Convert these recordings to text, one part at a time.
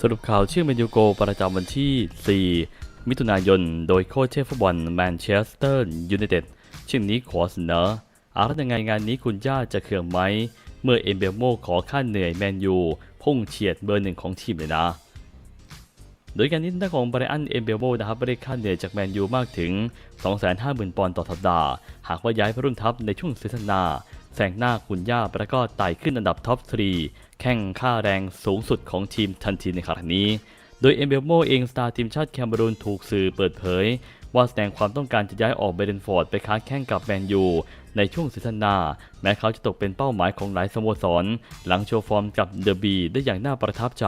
สรุปข่าวชื่อเมนยูโกประจำวันที่ 4 มิถุนายน โดยโค้ชเชฟฟุตบอลแมนเชสเตอร์ยูไนเต็ดชื่อนี้ขอเสนออาร์ตยังไงงานนี้คุณย่าจะเคืองไหม เมื่อเอมเบลโมขอค่าเหนื่อยแมนยูพุ่งเฉียดเบอร์หนึ่งของทีมเลยนะ โดยการนี้ทางด้าของไบรอันเอมเบลโมนะครับได้ค่าเหนื่อยจากแมนยูมากถึง 250,000 ปอนด์ต่อสัปดาห์ หากว่าย้ายไปรุ่นทัพในช่วงซีซั่นหน้า แซงหน้าคุณย่าแล้วก็ไต่ขึ้นอันดับท็อป 3 แข่งค่าแรงสูงสุดของทีมทันทีในครั้งนี้ โดยเอมเบลโมเองสตาร์ทีมชาติแคมเบรูนถูกสื่อเปิดเผย ว่าแสดงความต้องการจะย้ายออกเบเดนฟอร์ดไปค้าแข่งกับแมนยูในช่วงซีซั่นหน้า แม้เขาจะตกเป็นเป้าหมายของหลายสโมสร หลังโชว์ฟอร์มกับเดอะบีได้อย่างน่าประทับใจ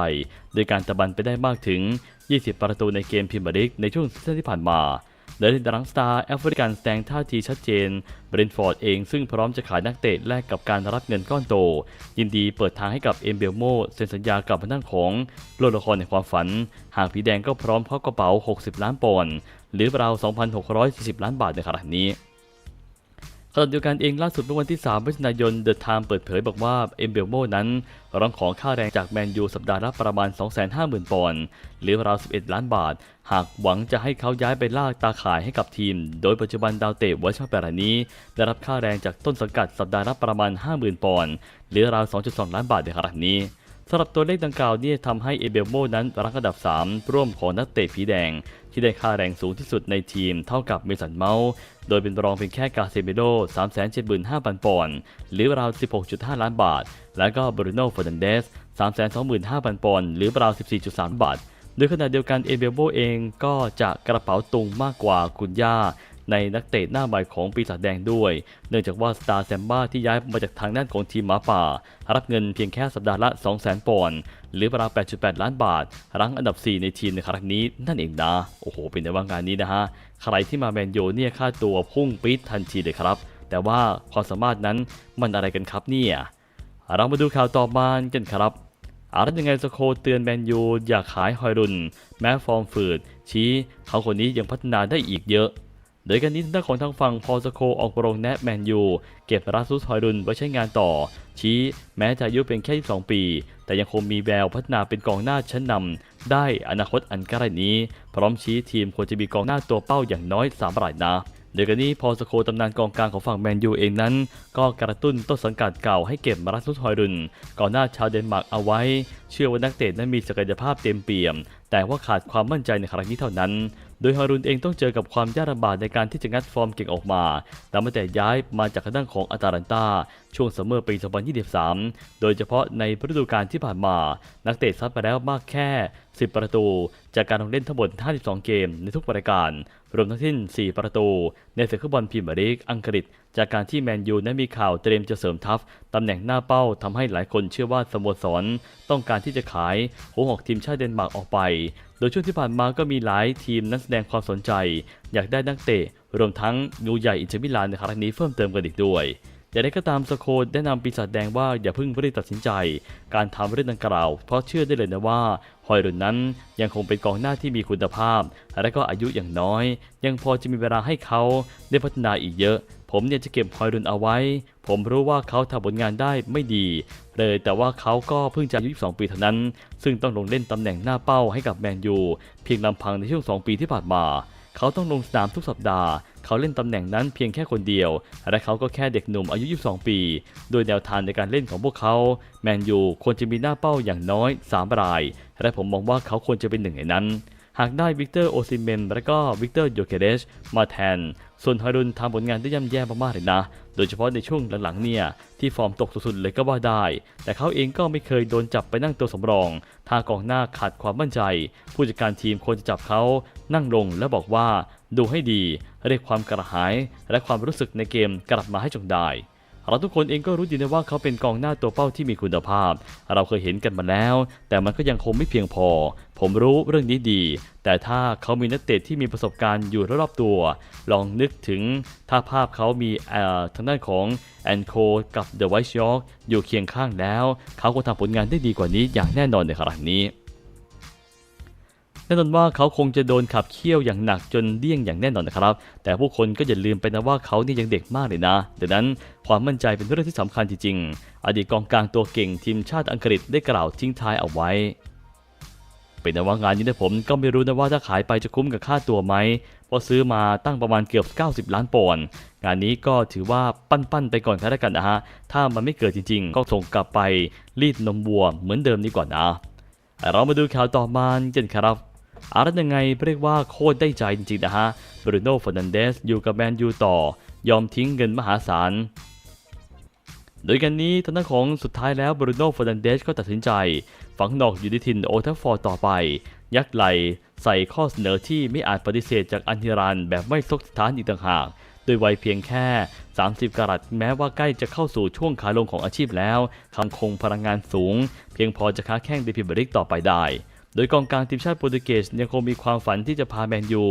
โดยการตะบันไปได้มากถึง 20 ประตูในเกมพรีเมียร์ลีกในช่วงซีซั่นที่ผ่านมา เดนดังสตาร์แอฟริกันแสดงท่าทีชัดเจน เบรนฟอร์ดเองซึ่งพร้อมจะขายนักเตะแลกกับการรับเงินก้อนโต ยินดีเปิดทางให้กับเอมเบลโมเซ็นสัญญากับพนั่งของโลกละครในความฝัน หากผีแดงก็พร้อมเข้ากระเป๋า 60 ล้านปอนด์หรือราว 2,640 ล้านบาทในขณะนี้ ขณะเดียวกันเองล่าสุดเมื่อวันที่3มิถุนายนเดอะไทม์เปิดเผยบอกว่าเอมเบลโมนั้นร้องขอค่าแรงจากแมนยูสัปดาห์ละประมาณ 250,000 ปอนด์หรือราว 11 ล้านบาท หากหวังจะให้เขาย้ายไปลากตาข่ายให้กับทีม โดยปัจจุบันดาวเตะวัชมาแปรนี้ ได้รับค่าแรงจากต้นสังกัดสัปดาห์ละประมาณ 50,000 ปอนด์หรือราว 2.2 ล้านบาทในขณะนี้ สำหรับตัวเลขดังกล่าวนี่ทำให้เอเบลโมนั้นรังอันดับ 3 ร่วมของนักเตะผีแดง ที่ได้ค่าแรงสูงที่สุดในทีมเท่ากับเมสันเมาส์โดยเป็นรองเพียงแค่กาเซเมโด375,000 ปอนด์หรือราว 16.5 ล้านบาท และก็บรูโน่ฟอร์นันเดส325,000 ปอนด์หรือราว 14.3 บาทโดยขณะเดียวกันเอเบลโบเองก็จะกระเป๋าตุงมากกว่าคุณย่า ในนักเตะหน้าใหม่ของปีศาจแดงด้วย เนื่องจากว่าสตาร์แซมบ้าที่ย้ายมาจากทางด้านของทีมหมาป่า รับเงินเพียงแค่สัปดาห์ละ 200,000ปอนด์หรือประมาว8.8 ล้านบาท รั้งอันดับ 4 ในทีมในครั้งนี้นั่นเองนะ โอ้โห เป็นในว่างานนี้นะฮะ ใครที่มาแมนยูเนี่ยค่าตัวพุ่งปี๊ดทันทีเลยครับ แต่ว่าความสามารถนั้นมันอะไรกันครับเนี่ย เรามาดูข่าวต่อมากันครับอาร์ตยังไงสโคเตือนแมนยู อย่าขายฮอยรุน แม้ฟอร์มฝืด ชี้เขาคนนี้ยังพัฒนาได้อีกเยอะ โดยการนี้ทางด้านของทางฝั่งพอสโคออกโรงแนะแมนยูเก็บราซุสฮอยรุนไว้ใช้งานต่อ ชี้แม้จะอายุเป็นแค่ 22 ปี แต่ยังคงมีแววพัฒนาเป็นกองหน้าชั้นนำได้อนาคตอันใกล้นี้ พร้อมชี้ทีมควรจะมีกองหน้าตัวเป้าอย่างน้อย3รายนะ โดยกันนี้พอสโคตำนานกองกลางของฝั่งแมนยูเองนั้น ก็กระตุ้นต้นสังกัดเก่าให้เก็บมารัสุสฮอยรุนก่อนหน้าชาวเดนมาร์กเอาไว้ เชื่อว่านักเตะนั้นมีศักยภาพเต็มเปี่ยม แต่ว่าขาดความมั่นใจในครั้งนี้เท่านั้น โดยฮารุนเองต้องเจอกับความยากลำบากในการที่จะงัดฟอร์มเก่งออกมาแต่มาแต่ย้ายมาจากทางด้านของอาตาลันตาช่วงซัมเมอร์ปี 2023 โดยเฉพาะในฤดูกาลที่ผ่านมา นักเตะซัดไปแล้วมากแค่ 10 ประตู จากการลงเล่นทั้งหมด 52 เกมในทุกรายการ รวมทั้งสิ้น 4 ประตู ในศึกฟุตบอลพรีเมียร์ลีกอังกฤษ จากการที่แมนยูนั้นมีข่าวเตรียมจะเสริมทัพตำแหน่งหน้าเป้าทำให้หลายคนเชื่อว่าสโมสร ต้องการที่จะขายหัวหอกทีมชาติเดนมาร์กออกไป โดยช่วงที่ผ่านมาก็มีหลายทีมนั้นแสดงความสนใจ อยากได้นักเตะ รวมทั้งงูใหญ่อินเตอร์มิลานในครั้งนี้เพิ่มเติมกันอีกด้วย อย่างไรก็ตามสโคดแนะนำปีศาจแดงว่าอย่าเพิ่งรีบตัดสินใจ การทำเรื่องดังกล่าว เพราะเชื่อได้เลยนะว่าฮอยรุนนั้นยังคงเป็นกองหน้าที่มีคุณภาพ และก็อายุอย่างน้อย ยังพอจะมีเวลาให้เขาได้พัฒนาอีกเยอะ ผมเนี่ยจะเก็บฮอยรุนเอาไว้ ผมรู้ว่าเขาทำผลงานได้ไม่ดี เลยแต่ว่าเขาก็เพิ่งจะอายุ22ปีเท่านั้น ซึ่งต้องลงเล่นตำแหน่งหน้าเป้าให้กับแมนยูเพียงลำพังในช่วง 2 ปีที่ผ่านมา เขาต้องลงสนามทุกสัปดาห์ เขาเล่นตำแหน่งนั้นเพียงแค่คนเดียว และเขาก็แค่เด็กหนุ่มอายุ 22 ปี โดยแนวทางในการเล่นของพวกเขา แมนยูควรจะมีหน้าเป้าอย่างน้อย 3 ราย และผมมองว่าเขาควรจะเป็นหนึ่งในนั้น หากได้วิกเตอร์โอซิเมนและก็วิกเตอร์โยเกเดชมาแทน ส่วนฮารุนทำผลงานได้ย่ำแย่มากๆเลยนะ โดยเฉพาะในช่วงหลังๆเนี่ยที่ฟอร์มตกสุดๆเลยก็ว่าได้ แต่เขาเองก็ไม่เคยโดนจับไปนั่งตัวสำรองถ้ากองหน้าขาดความมั่นใจ ผู้จัดการทีมควรจะจับเขานั่งลงและบอกว่า ดูให้ดี เรียกความกระหาย และความรู้สึกในเกมกลับมาให้จงได้เราทุกคนเองก็รู้ดีนะว่าเขาเป็นกองหน้าตัวเป้าที่มีคุณภาพ เราเคยเห็นกันมาแล้ว แต่มันก็ยังคงไม่เพียงพอ ผมรู้เรื่องนี้ดี แต่ถ้าเขามีนักเตะที่มีประสบการณ์อยู่รอบตัว ลองนึกถึงถ้าภาพเขามีเอ่อทางด้านของแอนโคกับเดอะไวท์ยอร์กอยู่เคียงข้างแล้ว เขาคงทำผลงานได้ดีกว่านี้อย่างแน่นอนในครั้งนี้ แน่นอนว่าเขาคงจะโดนขับเคี่ยวอย่างหนักจนเดี้ยงอย่างแน่นอนนะครับ แต่ผู้คนก็อย่าลืมไปนะว่าเขานี่ยังเด็กมากเลยนะดังนั้นความมั่นใจเป็นเรื่องที่สำคัญจริงๆ อดีตกองกลางตัวเก่งทีมชาติอังกฤษได้กล่าวทิ้งท้ายเอาไว้ เป็นแต่ว่างานนี้นะผมก็ไม่รู้นะว่าถ้าขายไปจะคุ้มกับค่าตัวไหมเพราะซื้อมาตั้งประมาณเกือบ 90 ล้านปอนด์งานนี้ก็ถือว่าปั้นๆไปก่อนแล้วกันนะฮะถ้ามันไม่เกิดจริง ๆ ก็ส่งกลับไปรีดนมวัวเหมือนเดิมดีกว่านะเรามาดูข่าวต่อมากันครับ อาร์ตยังไงเรียกว่าโคตรได้ใจจริงๆนะฮะบรูโน่ฟอร์นันเดสอยู่กับแมนยูต่อ ยอมทิ้งเงินมหาศาล โดยกันนี้ทางด้านของสุดท้ายแล้วบรูโน่ฟอร์นันเดสก็ตัดสินใจ ฝังดอกอยู่ในถิ่นโอทัฟฟอร์ต่อไป ยักไหลใส่ข้อเสนอที่ไม่อาจปฏิเสธจากอันธิรันแบบไม่ซกสถานอีกต่างหากโดยวัยเพียงแค่ 30 กรัตแม้ว่าใกล้จะเข้าสู่ช่วงขาลงของอาชีพแล้วคำคงพลังงานสูง เพียงพอจะค้าแข่งในพรีเมียร์ลีกต่อไปได้ โดยกองกลางทีมชาติโปรตุเกสยังคงมีความฝันที่จะพาแมนยู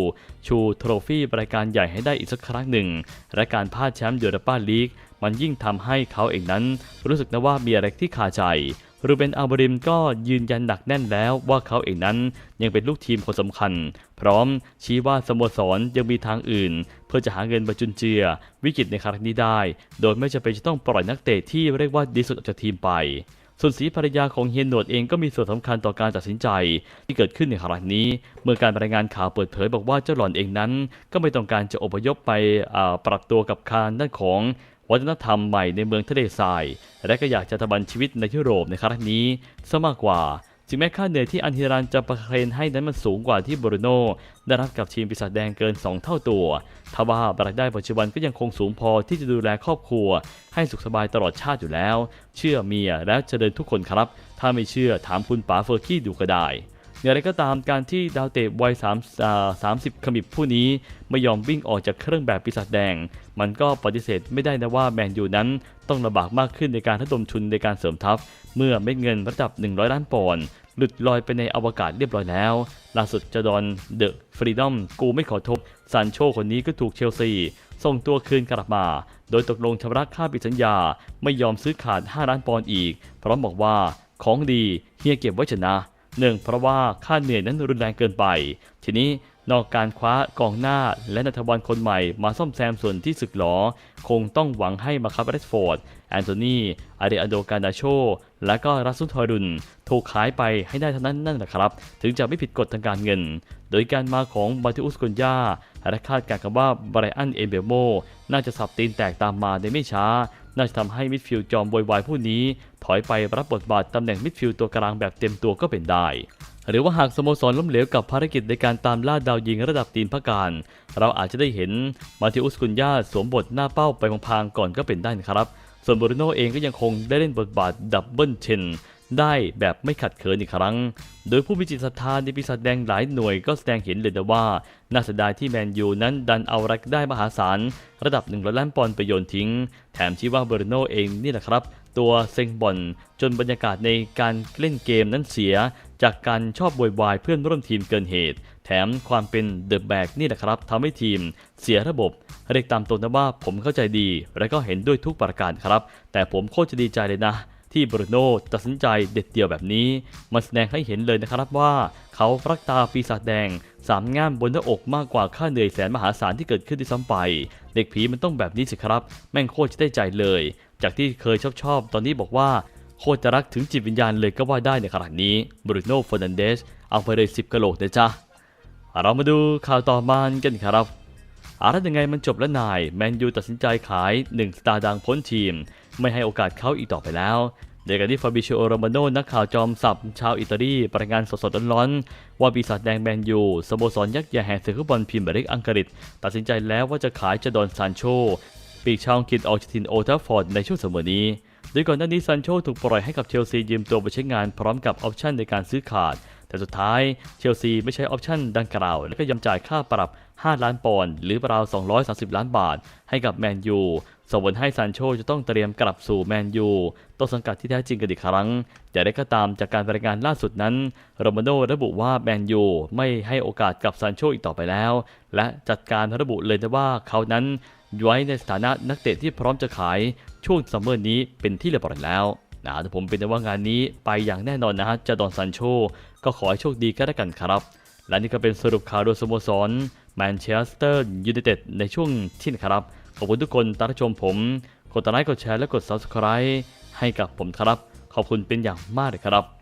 ชูโทรฟี่รายการใหญ่ให้ได้อีกสักครั้งหนึ่ง และการพลาดแชมป์ยูโรปาลีก มันยิ่งทำให้เขาเองนั้น รู้สึกนะว่ามีอะไรที่คาใจรูเบนอัลบริมก็ยืนยันหนักแน่นแล้วว่าเขาเองนั้นยังเป็นลูกทีมคนสำคัญ พร้อมชี้ว่าสโมสรยังมีทางอื่น เพื่อจะหาเงินมาจุนเจือ วิกฤตในครั้งนี้ได้ โดยไม่จำเป็นจะต้องปล่อยนักเตะที่เรียกว่าดีสุดออกจากทีมไป ส่วนสีภรรยาของเฮียนหนวดเองก็มีส่วนสำคัญต่อการตัดสินใจ ที่เกิดขึ้นในครั้งนี้ เมื่อการรายงานข่าวเปิดเผยบอกว่าเจ้าหล่อนเองนั้น ก็ไม่ต้องการจะอพยพไปปรับตัวกับคานด้านของวัฒนธรรมใหม่ในเมืองทะเลทราย และก็อยากจะทบันชีวิตในยุโรปในครั้งนี้ซะมากกว่า ถึงแม้ค่าเหนื่อยที่อันฮิรันจะประเคนให้นั้นมันสูงกว่าที่บรูโน่ได้รับกับทีมปีศาจแดงเกิน 2 เท่าตัวทว่ารายได้ปัจจุบันก็ยังคงสูงพอที่จะดูแลครอบครัว ให้สุขสบายตลอดชาติอยู่แล้ว เชื่อเมียและเจริญทุกคนครับ ถ้าไม่เชื่อถามคุณป๋าเฟอร์กี้ดูก็ได้ อย่างไรก็ตามการที่ดาวเตะวัย3อ่า30 ขมิบผู้นี้ไม่ยอมวิ่งออกจากเครื่องแบบปีศาจแดง มันก็ปฏิเสธไม่ได้นะว่าแมนยูนั้นต้องลำบากมากขึ้นในการระดมทุนในการเสริมทัพ เมื่อเม็ดเงินระดับ 100 ล้านปอนด์หลุดลอยไปในอวกาศเรียบร้อยแล้วล่าสุดจดอนเดอะฟรีดอมกูไม่ขอทบซานโชคนนี้ก็ถูกเชลซีส่งตัวคืนกลับมา โดยตกลงชำระค่าปิดสัญญา ไม่ยอมซื้อขาด 5 ล้านปอนด์อีก พร้อมบอกว่าของดีเฮียเก็บไว้ชนะ หนึ่งเพราะว่าค่าเหนื่อยนั้นรุนแรงเกินไป ทีนี้นอกการคว้ากองหน้าและนัทวันคนใหม่มาซ่อมแซมส่วนที่สึกหรอคงต้องหวังให้มาคับเรสฟอร์ด แอนโทนีอาเดอันโดการดาโช และก็รัสซุนทอรุน ถูกขายไปให้ได้เท่านั้นนั่นแหละครับ ถึงจะไม่ผิดกฎทางการเงิน โดยการมาของบาติอุสกุนยาและคาดการณ์กันว่าไบรอันเอเบโม น่าจะสับตีนแตกตามมาในไม่ช้า น่าจะทำให้มิดฟิลด์จอมโวยวายผู้นี้ ถอยไปรับบทบาทตำแหน่งมิดฟิลด์ตัวกลางแบบเต็มตัวก็เป็นได้ หรือว่าหากสโมสรล้มเหลวกับภารกิจในการตามล่าดาวยิงระดับตีนพระการ เราอาจจะได้เห็นมาติอุสกุนยาสวมบทหน้าเป้าไปพางๆก่อนก็เป็นได้นะครับ ส่วนบรูโน่เองก็ยังคงได้เล่นบทบาทดับเบิลเชน ได้แบบไม่ขัดเขินอีกครั้ง โดยผู้มีจิตศรัทธาในปีศาจแดงหลายหน่วยก็แสดงเห็นเลยนะว่า น่าเสียดายที่แมนยูนั้นดันเอารักได้มหาศาล ระดับ1 0 0ล้านปอนด์ไปโยนทิ้ง แถมชี้ว่าเบอร์โนเองนี่แหละครับ ตัวเซ็งบอลจนบรรยากาศในการเล่นเกมนั้นเสีย จากการชอบโวยวายเพื่อนร่วมทีมเกินเหตุ แถมความเป็นเดอะแบกนี่แหละครับทำให้ทีม เสียระบบเรียกตามตรงนะว่าผมเข้าใจดี และก็เห็นด้วยทุกประการครับ แต่ผมโคตรจะดีใจเลยนะ ที่บรูโน่ตัดสินใจเด็ดเดี่ยวแบบนี้ มันแสดงให้เห็นเลยนะครับว่า เขารักตาปีศาจแดง สามง่ามบนหน้าอกมากกว่าค่าเหนื่อยแสนมหาศาลที่เกิดขึ้นที่ซ้ำไป เด็กผีมันต้องแบบนี้สิครับ แม่งโคตรจะได้ใจเลย จากที่เคยชอบชอบตอนนี้บอกว่าโคตรจะรักถึงจิตวิญญาณเลยก็ว่าได้ในขณะนี้บรูโน่ฟอร์นันเดสเอาไปเลย10กะโหลกนะจ๊ะเรามาดูข่าวต่อมากันครับ อารัยังไงมันจบแล้วนาย แมนยูตัดสินใจขาย 1 สตาร์ดังพ้นทีม ไม่ให้โอกาสเขาอีกต่อไปแล้วเดยวกันที่ฟาบิเชโอโรมาโนนักข่าวจอมสับชาวอิตาลีปรายงานสดๆร้อนๆ ว่าปีศาจแดงแมนยูสโมสรยักษ์ใหญ่แห่งศึกฟุตบอลพรีเมียร์ลีกอังกฤษ ตัดสินใจแล้วว่าจะขายจดอนซานโชปีกชาวอังกฤษออกจากถิ่นโอทัฟฟอร์ดในช่วงเสมอนี้ โดยก่อนหน้านี้ซานโชถูกปล่อยให้กับเชลซียืมตัวไปใช้งานพร้อมกับออปชั่นในการซื้อขาด แต่สุดท้ายเชลซีไม่ใช้ออปชั่นดังกล่าว และก็ยอมจ่ายค่าปรับ 5 ล้านปอนด์หรือราว 230 ล้านบาท ให้กับแมนยูส่งผลให้ซานโชจะต้องเตรียมกลับสู่แมนยูต้นสังกัดที่แท้จริงกันอีกครั้งแต่ได้ก็ตามจากการรายงานล่าสุดนั้นโรมาโนระบุว่าแมนยูไม่ให้โอกาสกับซานโชอีกต่อไปแล้ว และจัดการระบุเลยนะว่าเขานั้นไว้ในสถานะนักเตะที่พร้อมจะขายช่วงซัมเมอร์นี้เป็นที่เรียบร้อยแล้วนะแต่ผมเป็นว่างานนี้ไปอย่างแน่นอนนะฮะจะดอนซานโชก็ขอให้โชคดีก็แล้วกันครับ และนี่ก็เป็นสรุปข่าวโดยสโมสร แมนเชสเตอร์ยูไนเต็ดในช่วงที่นะครับ ขอบคุณทุกคนตามรับชมผม กดไลค์กดแชร์และกด Subscribe ให้กับผมครับ ขอบคุณเป็นอย่างมากเลยครับ